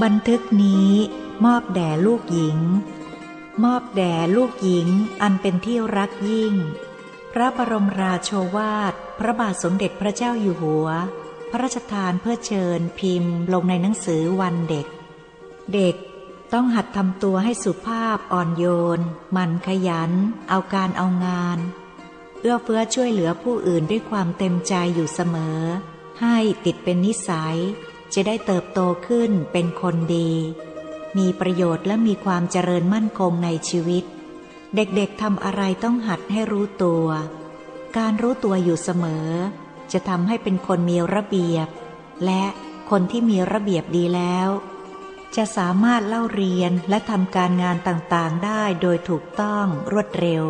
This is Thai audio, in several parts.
บันทึกนี้มอบแด่ลูกหญิง มอบแด่ลูกหญิงอันเป็นที่รักยิ่ง พระบรมราโชวาท พระบาทสมเด็จพระเจ้าอยู่หัว พระราชทานเพื่อเชิญพิมพ์ ลงในหนังสือวันเด็ก เด็กต้องหัดทำตัวให้สุภาพอ่อนโยนหมั่นขยัน เอาการเอางาน เอื้อเฟื้อช่วยเหลือผู้อื่นด้วยความเต็มใจอยู่เสมอ ให้ติดเป็นนิสัย จะได้เติบโตขึ้นเป็นคนดี มีประโยชน์และมีความเจริญมั่นคงในชีวิต เด็กๆทำอะไรต้องหัดให้รู้ตัว การรู้ตัวอยู่เสมอ จะทำให้เป็นคนมีระเบียบ และคนที่มีระเบียบดีแล้ว จะสามารถเล่าเรียนและทำการงานต่างๆได้โดยถูกต้องรวดเร็ว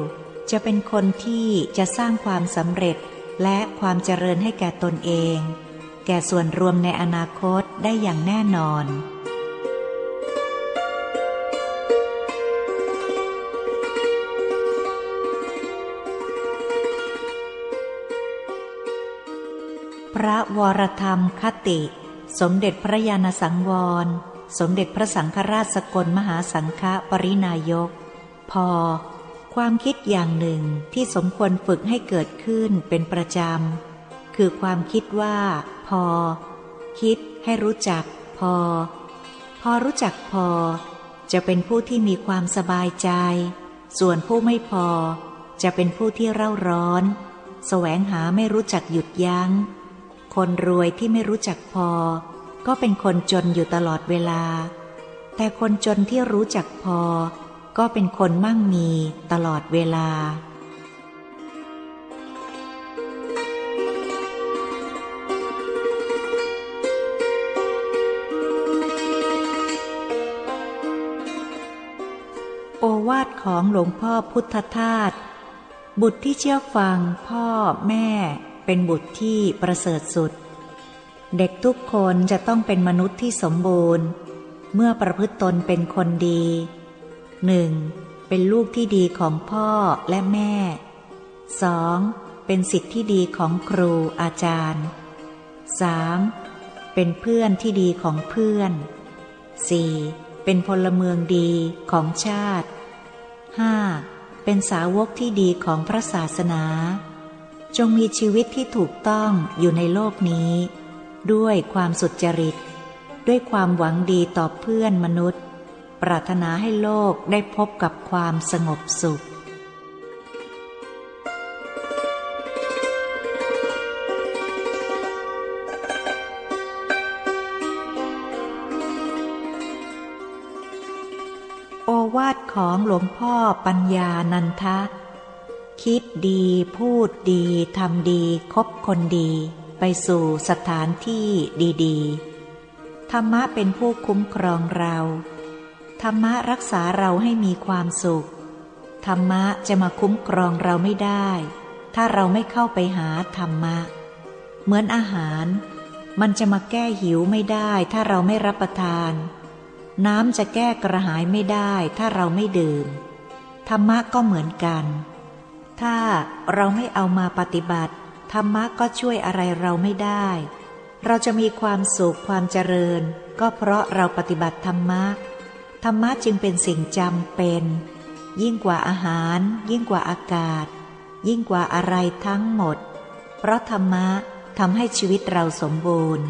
จะเป็นคนที่จะสร้างความสำเร็จและความเจริญให้แก่ตนเอง แก่ส่วนรวมในอนาคตได้อย่างแน่นอน พระวรธรรมคติ สมเด็จพระยาณสังวร สมเด็จพระสังฆราชสกลมหาสังฆปรินายก พอ ความคิดอย่างหนึ่งที่สมควรฝึกให้เกิดขึ้นเป็นประจำ คือความคิดว่า พอ คิดให้รู้จัก พอ พอรู้จักพอ จะเป็นผู้ที่มีความสบายใจ ส่วนผู้ไม่พอ จะเป็นผู้ที่เร่าร้อน แสวงหาไม่รู้จักหยุดยัง้ง คนรวยที่ไม่รู้จักพอ ก็เป็นคนจนอยู่ตลอดเวลา แต่คนจนที่รู้จักพอ ก็เป็นคนมั่งมีตลอดเวลา ของหลวงพ่อพุทธทาสบุตรที่เชื่อฟังพ่อแม่ เป็นบุตรที่ประเสริฐสุด เด็กทุกคนจะต้องเป็นมนุษย์ที่สมบูรณ์ เมื่อประพฤติตนเป็นคนดีหนึ่งเป็นลูกที่ดีของพ่อและแม่สองเป็นสิทธิที่ดีของครูอาจารย์สามเป็นเพื่อนที่ดีของเพื่อนสี่เป็นพลเมืองดีของชาติ ห้าเป็นสาวกที่ดีของพระศาสนา จงมีชีวิตที่ถูกต้องอยู่ในโลกนี้ ด้วยความสุจริต ด้วยความหวังดีต่อเพื่อนมนุษย์ ปรารถนาให้โลกได้พบกับความสงบสุข วาทของหลวงพ่อปัญญานันทะ คิดดีพูดดีทำดีคบคนดี ไปสู่สถานที่ดีๆ ธรรมะเป็นผู้คุ้มครองเรา ธรรมะรักษาเราให้มีความสุข ธรรมะจะมาคุ้มครองเราไม่ได้ ถ้าเราไม่เข้าไปหาธรรมะ เหมือนอาหาร มันจะมาแก้หิวไม่ได้ ถ้าเราไม่รับประทาน น้ำจะแก้กระหายไม่ได้ถ้าเราไม่ดื่ม ธรรมะก็เหมือนกัน ถ้าเราไม่เอามาปฏิบัติ ธรรมะก็ช่วยอะไรเราไม่ได้ เราจะมีความสุขความเจริญ ก็เพราะเราปฏิบัติธรรมะ ธรรมะจึงเป็นสิ่งจำเป็น ยิ่งกว่าอาหาร ยิ่งกว่าอากาศ ยิ่งกว่าอะไรทั้งหมด เพราะธรรมะทำให้ชีวิตเราสมบูรณ์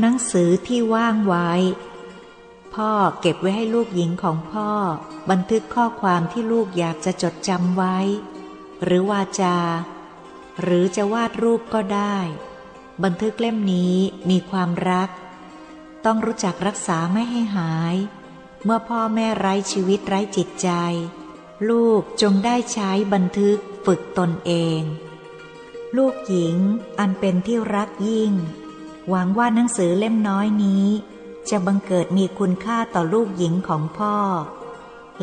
หนังสือที่ว่างไว้ พ่อเก็บไว้ให้ลูกหญิงของพ่อ บันทึกข้อความที่ลูกอยากจะจดจำไว้ หรือวาจา หรือจะวาดรูปก็ได้ บันทึกเล่มนี้มีความรัก ต้องรู้จักรักษาไม่ให้หาย เมื่อพ่อแม่ไร้ชีวิตไร้จิตใจ ลูกจงได้ใช้บันทึกฝึกตนเอง ลูกหญิงอันเป็นที่รักยิ่ง หวังว่าหนังสือเล่มน้อยนี้ จะบังเกิดมีคุณค่าต่อลูกหญิงของพ่อ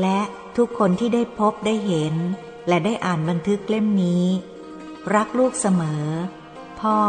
และทุกคนที่ได้พบได้เห็น และได้อ่านบันทึกเล่มนี้ รักลูกเสมอ พ่อ